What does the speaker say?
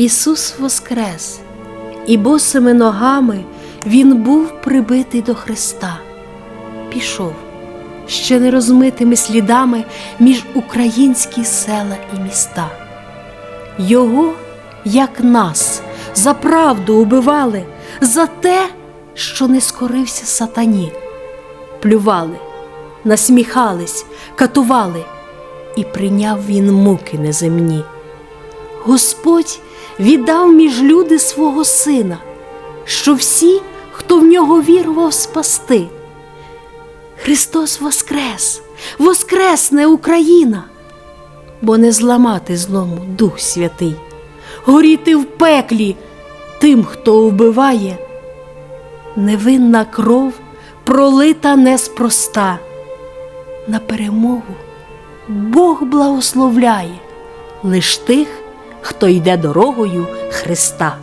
Ісус воскрес, і босими ногами Він був прибитий до Христа. Пішов ще не розмитими слідами між українські села і міста. Його, як нас, за правду убивали, за те, що не скорився сатані, плювали, насміхались, катували, і прийняв він муки неземні. Господь віддав між люди свого сина, що всі, хто в нього вірував, спасти. Христос Воскрес, Воскресне Україна, бо не зламати злому Дух Святий, горіти в пеклі тим, хто вбиває. Невинна кров пролита неспроста. На перемогу Бог благословляє лиш тих, хто йде дорогою Христа.